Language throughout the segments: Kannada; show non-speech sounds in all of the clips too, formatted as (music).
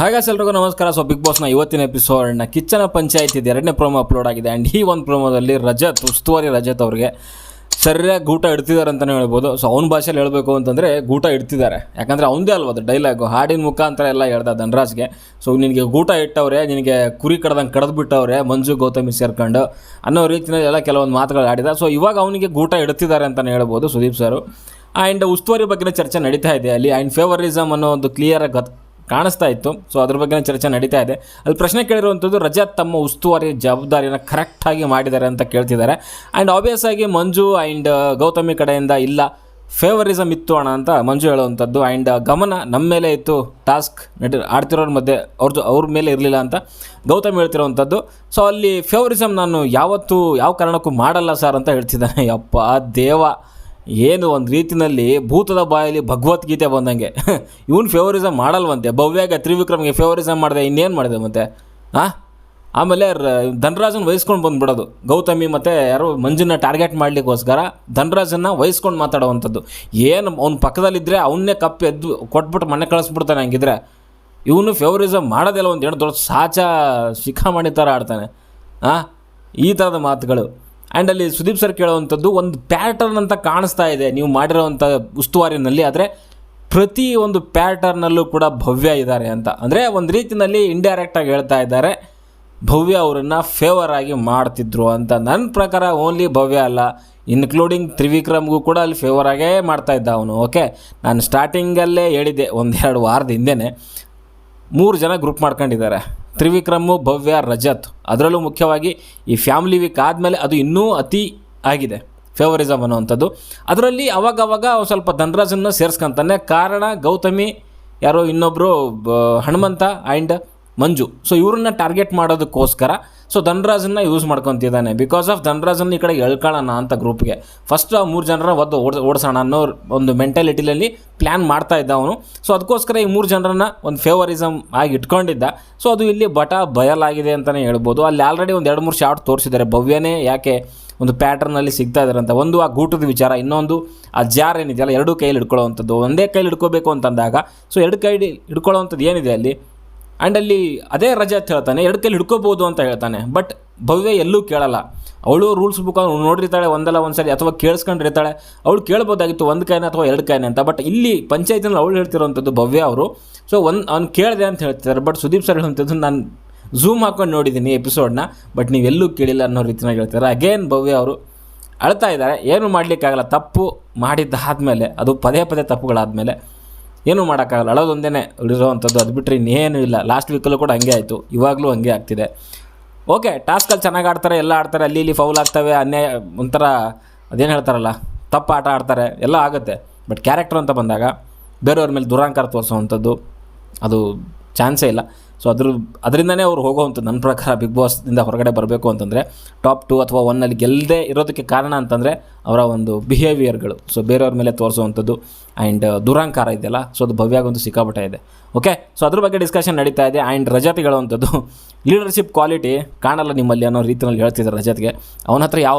ಹಾಗಾಸ್ ಎಲ್ರಿಗೂ ನಮಸ್ಕಾರ. ಸೊ ಬಿಗ್ ಬಾಸ್ನ ಇವತ್ತಿನ ಎಪಿಸೋಡ್ನ ಕಿಚ್ಚನ ಪಂಚಾಯತ್ ಇದೆ ಎರಡನೇ ಪ್ರೋಮೋ ಅಪ್ಲೋಡ್ ಆಗಿದೆ. ಆ್ಯಂಡ್ ಈ ಒಂದು ಪ್ರೋಮೋದಲ್ಲಿ ರಜತ್, ಉಸ್ತುವಾರಿ ರಜತ್ ಅವ್ರಿಗೆ ಸರಿಯಾಗಿ ಗೂಟ ಇಡ್ತಿದ್ದಾರೆ ಅಂತಲೇ ಹೇಳ್ಬೋದು. ಸೊ ಅವ್ನ ಭಾಷೆಯಲ್ಲಿ ಹೇಳಬೇಕು ಅಂತಂದರೆ ಗೂಟ ಇಡ್ತಿದ್ದಾರೆ ಯಾಕಂದರೆ ಅವನದೇ ಅಲ್ವ ಅದು ಡೈಲಾಗು ಹಾಡಿನ ಮುಖಾಂತರ ಎಲ್ಲ ಹೇಳ್ದ ಧನರಾಜ್ಗೆ. ಸೊ ನಿನಗೆ ಗೂಟ ಇಟ್ಟವ್ರೆ, ನಿನಗೆ ಕುರಿ ಕಡ್ದಂಗೆ ಕಡ್ದು ಬಿಟ್ಟವ್ರೆ ಮಂಜು ಗೌತಮಿ ಸೇರ್ಕೊಂಡು ಅನ್ನೋ ರೀತಿಯಲ್ಲಿ ಎಲ್ಲ ಕೆಲವೊಂದು ಮಾತುಗಳು ಆಡಿದ. ಸೊ ಇವಾಗ ಅವನಿಗೆ ಗೂಟ ಇಡ್ತಿದ್ದಾರೆ ಅಂತಲೇ ಹೇಳ್ಬೋದು ಸುದೀಪ್ ಸರು ಆ್ಯಂಡ್ ಉಸ್ತುವಾರಿ ಬಗ್ಗೆ ಚರ್ಚೆ ನಡೀತಾ ಇದೆ ಅಲ್ಲಿ. ಆ್ಯಂಡ್ ಫೇವರಿಸಮ್ ಅನ್ನೋ ಒಂದು ಕ್ಲಿಯರಾಗಿ ಕಾಣಿಸ್ತಾ ಇತ್ತು. ಸೊ ಅದ್ರ ಬಗ್ಗೆ ಚರ್ಚೆ ನಡೀತಾ ಇದೆ. ಅಲ್ಲಿ ಪ್ರಶ್ನೆ ಕೇಳಿರುವಂಥದ್ದು ರಜಾ ತಮ್ಮ ಉಸ್ತುವಾರಿ ಜವಾಬ್ದಾರಿನ ಕರೆಕ್ಟಾಗಿ ಮಾಡಿದ್ದಾರೆ ಅಂತ ಕೇಳ್ತಿದ್ದಾರೆ. ಆ್ಯಂಡ್ ಆಬ್ವಿಯಸ್ ಆಗಿ ಮಂಜು ಆ್ಯಂಡ್ ಗೌತಮಿ ಕಡೆಯಿಂದ ಇಲ್ಲ ಫೇವರಿಸಮ್ ಇತ್ತು ಅಣ್ಣ ಅಂತ ಮಂಜು ಹೇಳುವಂಥದ್ದು. ಆ್ಯಂಡ್ ಗಮನ ನಮ್ಮ ಮೇಲೆ ಇತ್ತು ಟಾಸ್ಕ್ ನಡಿ ಆಡ್ತಿರೋರ ಮಧ್ಯೆ ಅವ್ರದ್ದು ಅವ್ರ ಮೇಲೆ ಇರಲಿಲ್ಲ ಅಂತ ಗೌತಮ್ ಹೇಳ್ತಿರೋವಂಥದ್ದು. ಸೊ ಅಲ್ಲಿ ಫೇವರಿಸಮ್ ನಾನು ಯಾವತ್ತೂ, ಯಾವ ಕಾರಣಕ್ಕೂ ಮಾಡಲ್ಲ ಸರ್ ಅಂತ ಹೇಳ್ತಿದ್ದಾನೆ. (laughs) ಯಪ್ಪ ದೇವ. ಏನು ಒಂದು ರೀತಿನಲ್ಲಿ ಭೂತದ ಬಾಯಲ್ಲಿ ಭಗವದ್ಗೀತೆ ಬಂದಂಗೆ. (laughs) ಇವನು ಫೇವರಿಸಮ್ ಮಾಡಲ್ವಂತೆ. ಭವ್ಯಾಗ ತ್ರಿವಿಕ್ರಮ್ಗೆ ಫೇವರಿಸಮ್ ಮಾಡಿದೆ ಇನ್ನೇನು ಮಾಡಿದೆ ಮತ್ತೆ? ಹಾಂ ಆಮೇಲೆ ಧನರಾಜನ್ ವಹಿಸ್ಕೊಂಡು ಬಂದ್ಬಿಡೋದು. ಗೌತಮಿ ಮತ್ತು ಯಾರು ಮಂಜುನ ಟಾರ್ಗೆಟ್ ಮಾಡಲಿಕ್ಕೋಸ್ಕರ ಧನರಾಜನ್ನ ವಹಿಸ್ಕೊಂಡು ಮಾತಾಡುವಂಥದ್ದು. ಏನು ಅವ್ನ ಪಕ್ಕದಲ್ಲಿದ್ದರೆ ಅವನ್ನೇ ಕಪ್ಪು ಎದ್ದು ಕೊಟ್ಬಿಟ್ಟು ಮನೆ ಕಳಿಸ್ಬಿಡ್ತಾನೆ ಹಂಗಿದ್ರೆ. ಇವನು ಫೇವರಿಸಮ್ ಮಾಡೋದೆಲ್ಲ ಒಂದು ಎರಡು ದೊಡ್ಡ ಸಾಚ ಶಿಖಾಮಣಿ ಥರ ಆಡ್ತಾನೆ. ಹಾಂ ಈ ಥರದ ಮಾತುಗಳು. ಆ್ಯಂಡ್ ಅಲ್ಲಿ ಸುದೀಪ್ ಸರ್ ಕೇಳುವಂಥದ್ದು ಒಂದು ಪ್ಯಾಟರ್ನ್ ಅಂತ ಕಾಣಿಸ್ತಾ ಇದೆ ನೀವು ಮಾಡಿರೋವಂಥ ಉಸ್ತುವಾರಿನಲ್ಲಿ, ಆದರೆ ಪ್ರತಿ ಒಂದು ಪ್ಯಾಟರ್ನಲ್ಲೂ ಕೂಡ ಭವ್ಯ ಇದ್ದಾರೆ ಅಂತ. ಅಂದರೆ ಒಂದು ರೀತಿಯಲ್ಲಿ ಇಂಡೈರೆಕ್ಟಾಗಿ ಹೇಳ್ತಾ ಇದ್ದಾರೆ, ಭವ್ಯ ಅವರನ್ನು ಫೇವರ್ ಆಗಿ ಮಾಡ್ತಿದ್ರು ಅಂತ. ನನ್ನ ಪ್ರಕಾರ ಓನ್ಲಿ ಭವ್ಯ ಅಲ್ಲ ಇನ್ಕ್ಲೂಡಿಂಗ್ ತ್ರಿವಿಕ್ರಮ್ಗೂ ಕೂಡ ಅಲ್ಲಿ ಫೇವರ್ ಆಗೇ ಮಾಡ್ತಾ ಇದ್ದ ಅವನು ಓಕೆ ನಾನು ಸ್ಟಾರ್ಟಿಂಗಲ್ಲೇ ಹೇಳಿದ್ದೆ ಒಂದೆರಡು ವಾರದ ಹಿಂದೆನೇ. ಮೂರು ಜನ ಗ್ರೂಪ್ ಮಾಡ್ಕೊಂಡಿದ್ದಾರೆ. ತ್ರಿವಿಕ್ರಮು ಭವ್ಯ ರಜತ್. ಅದರಲ್ಲೂ ಮುಖ್ಯವಾಗಿ ಈ ಫ್ಯಾಮಿಲಿ ವೀಕ್ ಆದಮೇಲೆ ಅದು ಇನ್ನೂ ಅತಿ ಆಗಿದೆ. ಫೇವರಿಸಮ್ ಅನ್ನುವಂಥದ್ದು. ಅದರಲ್ಲಿ ಅವಾಗವಾಗ ಸ್ವಲ್ಪ ಧನರಾಜನ್ನು ಸೇರಿಸ್ಕೊಂತಾನೆ. ಕಾರಣ ಗೌತಮಿ, ಯಾರೋ ಇನ್ನೊಬ್ಬರು ಹನುಮಂತ ಆ್ಯಂಡ್ ಮಂಜು. ಸೊ ಇವ್ರನ್ನ ಟಾರ್ಗೆಟ್ ಮಾಡೋದಕ್ಕೋಸ್ಕರ ಸೊ ಧನರಾಜನ್ನ ಯೂಸ್ ಮಾಡ್ಕೊತಿದ್ದಾನೆ. ಬಿಕಾಸ್ ಆಫ್ ಧನರಾಜನ್ನ ಈ ಕಡೆ ಎಳ್ಕೊಳ್ಳೋಣ ಅಂತ ಗ್ರೂಪ್ಗೆ ಫಸ್ಟ್ ಆ ಮೂರು ಜನರ ಒದ್ದು ಓಡ್ ಓಡಿಸೋಣ ಅನ್ನೋ ಒಂದು ಮೆಂಟಾಲಿಟಿಯಲ್ಲಿ ಪ್ಲ್ಯಾನ್ ಮಾಡ್ತಾ ಇದ್ದ ಅವನು. ಸೊ ಅದಕ್ಕೋಸ್ಕರ ಈ ಮೂರು ಜನರನ್ನ ಒಂದು ಫೇವರಿಸಮ್ ಆಗಿ ಇಟ್ಕೊಂಡಿದ್ದ. ಸೊ ಅದು ಇಲ್ಲಿ ಬಟ ಬಯಲಾಗಿದೆ ಅಂತಲೇ ಹೇಳ್ಬೋದು. ಅಲ್ಲಿ ಆಲ್ರೆಡಿ ಒಂದು ಎರಡು ಮೂರು ಶಾರ್ಟ್ ತೋರಿಸಿದ್ದಾರೆ. ಭವ್ಯನೇ ಯಾಕೆ ಒಂದು ಪ್ಯಾಟರ್ನಲ್ಲಿ ಸಿಗ್ತಾ ಇದ್ದಾರೆ ಅಂತ. ಒಂದು ಆ ಗೂಟದ ವಿಚಾರ, ಇನ್ನೊಂದು ಆ ಜಾರ್ ಏನಿದೆಯಲ್ಲ ಎರಡು ಕೈಲಿ ಹಿಡ್ಕೊಳ್ಳೋವಂಥದ್ದು. ಒಂದೇ ಕೈಲಿ ಹಿಡ್ಕೋಬೇಕು ಅಂತಂದಾಗ ಸೊ ಎರಡು ಕೈ ಹಿಡ್ಕೊಳ್ಳೋವಂಥದ್ದು ಏನಿದೆ ಅಲ್ಲಿ? ಆ್ಯಂಡ್ ಅಲ್ಲಿ ಅದೇ ಅಂತ ಹೇಳ್ತಾನೆ, ಎರಡು ಕೈಲಿ ಹಿಡ್ಕೋಬೋದು ಅಂತ ಹೇಳ್ತಾನೆ. ಬಟ್ ಭವ್ಯ ಎಲ್ಲೂ ಕೇಳಲ್ಲ. ಅವಳು ರೂಲ್ಸ್ ಬುಕ್ ನೋಡಿರ್ತಾಳೆ, ಒಂದಲ್ಲ ಒಂದು ಅಥವಾ ಕೇಳಿಸ್ಕೊಂಡಿರ್ತಾಳೆ. ಅವಳು ಕೇಳ್ಬೋದಾಗಿತ್ತು ಒಂದು ಕೈನ ಅಥವಾ ಎರಡು ಕೈನ ಅಂತ ಬಟ್ ಇಲ್ಲಿ ಪಂಚಾಯತಿನಲ್ಲಿ ಅವಳು ಹೇಳ್ತಿರುವಂಥದ್ದು ಭವ್ಯ ಅವರು. ಸೊ ಒಂದು, ಅವ್ನು ಕೇಳಿದೆ ಅಂತ ಹೇಳ್ತಿದ್ದಾರೆ ಬಟ್ ಸುದೀಪ್ ಸರ್ ಹೇಳುವಂಥದ್ದು ನಾನು ಝೂಮ್ ಹಾಕೊಂಡು ನೋಡಿದ್ದೀನಿ ಎಪಿಸೋಡ್ನ ಬಟ್ ನೀವೆಲ್ಲೂ ಕೇಳಿಲ್ಲ ಅನ್ನೋ ರೀತಿನಾಗ ಹೇಳ್ತಾರೆ ಅಗೇನ್ ಭವ್ಯ ಅವರು ಅಳ್ತಾ ಇದ್ದಾರೆ, ಏನು ಮಾಡಲಿಕ್ಕಾಗಲ್ಲ, ತಪ್ಪು ಮಾಡಿದ್ದಾದಮೇಲೆ, ಅದು ಪದೇ ಪದೇ ತಪ್ಪುಗಳಾದಮೇಲೆ. ಏನೂ ಮಾಡೋಕ್ಕಾಗಲ್ಲ. ಅಳೋದೊಂದೇ ಉಳಿರೋವಂಥದ್ದು ಅದು ಬಿಟ್ಟರೆ ಇನ್ನೇನು ಇಲ್ಲ. ಲಾಸ್ಟ್ ವೀಕಲ್ಲೂ ಕೂಡ ಹಂಗೆ ಆಯಿತು. ಇವಾಗಲೂ ಹಂಗೆ ಆಗ್ತಿದೆ. ಓಕೆ ಟಾಸ್ಕಲ್ಲಿ ಚೆನ್ನಾಗಿ ಆಡ್ತಾರೆ, ಎಲ್ಲ ಆಡ್ತಾರೆ, ಅಲ್ಲಿ ಇಲ್ಲಿ ಫೌಲ್ ಆಗ್ತವೆ ಅನ್ಯಾಯ ಒಂಥರ ಅದೇನು ಹೇಳ್ತಾರಲ್ಲ, ತಪ್ಪು ಆಟ ಆಡ್ತಾರೆ, ಎಲ್ಲ ಆಗುತ್ತೆ. ಬಟ್ ಕ್ಯಾರೆಕ್ಟರ್ ಅಂತ ಬಂದಾಗ, ಬೇರೆಯವ್ರ ಮೇಲೆ ದುರಾಂಕಾರ ತೋರಿಸೋವಂಥದ್ದು, ಅದು ಚಾನ್ಸೇ ಇಲ್ಲ. ಸೊ ಅದ್ರ, ಅದರಿಂದನೇ ಅವ್ರು ಹೋಗೋವಂಥದ್ದು. ನನ್ನ ಪ್ರಕಾರ ಬಿಗ್ ಬಾಸ್ನಿಂದ ಹೊರಗಡೆ ಬರಬೇಕು ಅಂತಂದರೆ ಟಾಪ್ ಟು ಅಥವಾ ಒನ್ನಲ್ಲಿ ಗೆಲ್ಲದೆ ಇರೋದಕ್ಕೆ ಕಾರಣ ಅಂತಂದರೆ ಅವರ ಒಂದು ಬಿಹೇವಿಯರ್ಗಳು ಸೊ ಬೇರೆಯವ್ರ ಮೇಲೆ ತೋರಿಸುವಂಥದ್ದು ಆ್ಯಂಡ್ ದುರಾಂಕಾರ ಇದೆಯಲ್ಲ ಸೊ ಅದು ಭವ್ಯಾಗೊಂದು ಸಿಕ್ಕಾಪಟ್ಟೆ ಇದೆ. ಓಕೆ ಸೊ ಅದ್ರ ಬಗ್ಗೆ ಡಿಸ್ಕಷನ್ ನಡೀತಾ ಇದೆ ಆ್ಯಂಡ್ ರಜತ್ ಅಂಥದ್ದು ಲೀಡರ್ಶಿಪ್ ಕ್ವಾಲಿಟಿ ಕಾಣಲ್ಲ ನಿಮ್ಮಲ್ಲಿ ಅನ್ನೋ ರೀತಿಯಲ್ಲಿ ಹೇಳ್ತಿದ್ದಾರೆ ರಜತ್ಗೆ. ಅವನ ಹತ್ರ ಯಾವ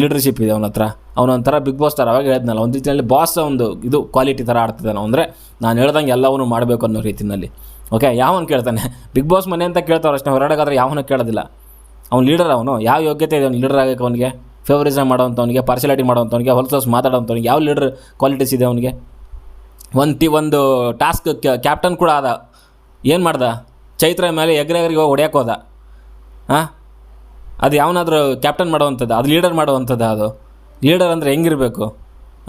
ಲೀಡರ್ಶಿಪ್ ಇದೆ ಅವನ ಹತ್ರ? ಅವನೊಂಥರ ಬಿಗ್ ಬಾಸ್ ಥರ ಅವಾಗ ಹೇಳಿದ್ನಲ್ಲ. ಒಂದು ರೀತಿಯಲ್ಲಿ ಬಾಸ್ ಒಂದು ಇದು ಕ್ವಾಲಿಟಿ ಥರ ಆಡ್ತಿದ್ದಾನೆ. ಅಂದರೆ ನಾನು ಹೇಳ್ದಂಗೆ ಎಲ್ಲವನ್ನೂ ಮಾಡಬೇಕು ಅನ್ನೋ ರೀತಿಯಲ್ಲಿ. ಓಕೆ ಯಾವನು ಕೇಳ್ತಾನೆ. ಬಿಗ್ ಬಾಸ್ ಮನೆ ಅಂತ ಕೇಳ್ತಾವ್ರು ಅಷ್ಟೇ, ಹೊರಡೋಕ್ಕಾದ್ರೆ ಯಾವನು ಕೇಳೋದಿಲ್ಲ. ಅವ್ನು ಲೀಡರ್ ಅವನು, ಯಾವ ಯೋಗ್ಯತೆ ಇದೆ ಅವ್ನು ಲೀಡರ್ ಆಗಕ್ಕೆ ಅವನಿಗೆ? ಫೇವರಿಸಮ್ ಮಾಡೋವಂಥವ್ನಿಗೆ ಪಾರ್ಶಾಲಿಟಿ ಮಾಡೋವಂಥವ್ನಿಗೆ ಹೊಲಸು ಮಾತಾಡೋವಂಥವ್ನಿಗೆ, ಯಾವ ಲೀಡರ್ ಕ್ವಾಲಿಟೀಸ್ ಇದೆ ಅವನಿಗೆ? ಒಂದು ಟಿ ಒಂದು ಟಾಸ್ಕ್ ಕ್ಯಾಪ್ಟನ್ ಕೂಡ ಆದ. ಏನು ಮಾಡ್ದ? ಚೈತ್ರ ಮೇಲೆ ಎಗ್ರೆಗರಿಗೆ ಹೋಗಿ ಹೋದ. ಹಾಂ ಅದು ಯಾವನಾದರೂ ಕ್ಯಾಪ್ಟನ್ ಮಾಡೋವಂಥದ್ದು, ಅದು ಲೀಡರ್ ಮಾಡೋವಂಥದ್ದು ಅದು. ಲೀಡರ್ ಅಂದರೆ ಹೆಂಗಿರಬೇಕು?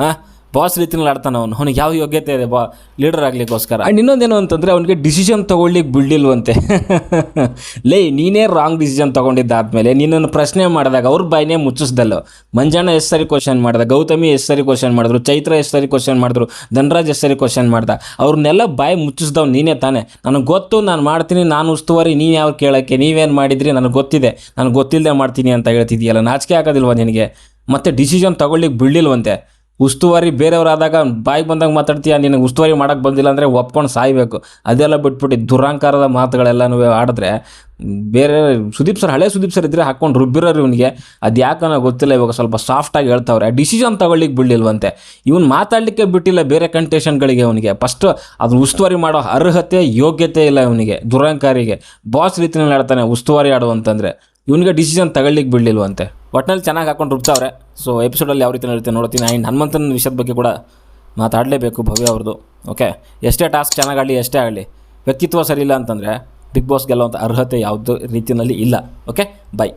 ಹಾಂ ಬಾಸ್ ರೀತಿನಲ್ಲಿ ಆಡ್ತಾನೆ ಅವನು. ಅವ್ನಿಗೆ ಯಾವ ಯೋಗ್ಯತೆ ಇದೆ? ಬಾ ಲೀಡರ್ ಆಗಲಿಕ್ಕೋಸ್ಕರ. ಆ್ಯಂಡ್ ಇನ್ನೊಂದೇನು ಅಂತಂದರೆ ಅವನಿಗೆ ಡಿಸಿಷನ್ ತೊಗೊಳ್ಲಿಕ್ಕೆ ಬಿಡ್ಲಿಲ್ವಂತೆ (laughs) ಲೇ, ನೀನೇ ರಾಂಗ್ ಡಿಸಿಷನ್ ತೊಗೊಂಡಿದ್ದಾದ್ಮೇಲೆ ನಿನ್ನನ್ನು ಪ್ರಶ್ನೆ ಮಾಡಿದಾಗ ಅವ್ರ ಬಾಯಿನೇ ಮುಚ್ಚಿಸ್ದಲ್ಲ. ಮಂಜಾಣ ಎಷ್ಟು ಸರಿ ಕ್ವಶನ್ ಮಾಡ್ದೆ, ಗೌತಮಿ ಎಷ್ಟು ಸರಿ ಕ್ವಶನ್ ಮಾಡಿದ್ರು, ಚೈತ್ರ ಎಷ್ಟು ಸರಿ ಕ್ವಶನ್ ಮಾಡಿದ್ರು, ಧನರಾಜ್ ಎಷ್ಟು ಸರಿ ಕ್ವಶನ್ ಮಾಡ್ದ. ಅವ್ರನ್ನೆಲ್ಲ ಬಾಯಿ ಮುಚ್ಚಿಸ್ದವ್ ನೀನೇ ತಾನೇ. ನನಗೆ ಗೊತ್ತು, ನಾನು ಮಾಡ್ತೀನಿ, ನಾನು ಉಸ್ತುವಾರಿ, ನೀನು ಯಾವ ಕೇಳೋಕ್ಕೆ, ನೀವೇನು ಮಾಡಿದ್ರಿ, ನನಗೆ ಗೊತ್ತಿದೆ. ನನಗೆ ಗೊತ್ತಿಲ್ಲದೆ ಮಾಡ್ತೀನಿ ಅಂತ ಹೇಳ್ತಿದ್ದೀಯಲ್ಲ ನಾಚಿಕೆ ಆಗೋದಿಲ್ವ ನಿನಗೆ? ಮತ್ತೆ ಡಿಸಿಷನ್ ತೊಗೊಳ್ಳಿಕ್ಕೆ ಬಿಡಲಿಲ್ವಂತೆ ಉಸ್ತುವಾರಿ ಬೇರೆಯವರಾದಾಗ ಬಾಯಿಗೆ ಬಂದಾಗ ಮಾತಾಡ್ತೀಯ, ನಿನಗೆ ಉಸ್ತುವಾರಿ ಮಾಡೋಕ್ಕೆ ಬಂದಿಲ್ಲ ಅಂದರೆ ಒಪ್ಕೊಂಡು ಸಾಯ್ಬೇಕು. ಅದೆಲ್ಲ ಬಿಟ್ಬಿಟ್ಟು ದುರಾಂಕಾರದ ಮಾತುಗಳೆಲ್ಲನೂ ಆಡಿದ್ರೆ ಬೇರೆ ಸುದೀಪ್ ಸರ್, ಹಳೆ ಸುದೀಪ್ ಸರ್ ಇದ್ದರೆ ಹಾಕ್ಕೊಂಡು ರುಬ್ಬಿರೋರು ಇವನಿಗೆ. ಅದು ಯಾಕನೋ ಗೊತ್ತಿಲ್ಲ, ಇವಾಗ ಸ್ವಲ್ಪ ಸಾಫ್ಟಾಗಿ ಹೇಳ್ತಾವ್ರೆ. ಡಿಸಿಷನ್ ತಗೊಳ್ಳಿಕ್ಕೆ ಬಿಡಲಿಲ್ವಂತೆ. ಇವನು ಮಾತಾಡಲಿಕ್ಕೆ ಬಿಟ್ಟಿಲ್ಲ ಬೇರೆ ಕಂಟೇಷನ್ಗಳಿಗೆ ಅವನಿಗೆ. ಫಸ್ಟ್ ಅದನ್ನ ಉಸ್ತುವಾರಿ ಮಾಡೋ ಅರ್ಹತೆ, ಯೋಗ್ಯತೆ ಇಲ್ಲ ಇವನಿಗೆ, ದುರಾಂಕಾರಿಗೆ. ಬಾಸ್ ರೀತಿಯಲ್ಲಿ ಆಡ್ತಾನೆ ಉಸ್ತುವಾರಿ ಆಡುವಂತಂದರೆ. ಇವನಿಗೆ ಡಿಸಿಷನ್ ತಗೊಳ್ಳಿಕ್ಕೆ ಬಿಡಲಿಲ್ವಂತೆ. ಒಟ್ನಲ್ಲಿ ಚೆನ್ನಾಗಿ ಹಾಕೊಂಡು ರುಬ್ತಾವ್ರೆ. ಸೊ ಎಪಿಸೋಡಲ್ಲಿ ಯಾವ ರೀತಿ ನಡೀತೆ ನೋಡ್ತೀನಿ. ಆ್ಯಂಡ್ ಹನುಮಂತನ ವಿಷಯದ ಬಗ್ಗೆ ಕೂಡ ಮಾತಾಡಲೇಬೇಕು ಭವ್ಯ ಅವ್ರದ್ದು ಓಕೆ ಎಷ್ಟೇ ಟಾಸ್ಕ್ ಚೆನ್ನಾಗಾಗಲಿ, ಎಷ್ಟೇ ಆಗಲಿ, ವ್ಯಕ್ತಿತ್ವ ಸರಿ ಇಲ್ಲ ಅಂತಂದರೆ ಬಿಗ್ ಬಾಸ್ ಗೆಲ್ಲುವಂಥ ಅರ್ಹತೆ ಯಾವುದೇ ರೀತಿಯಲ್ಲಿ ಇಲ್ಲ. Okay by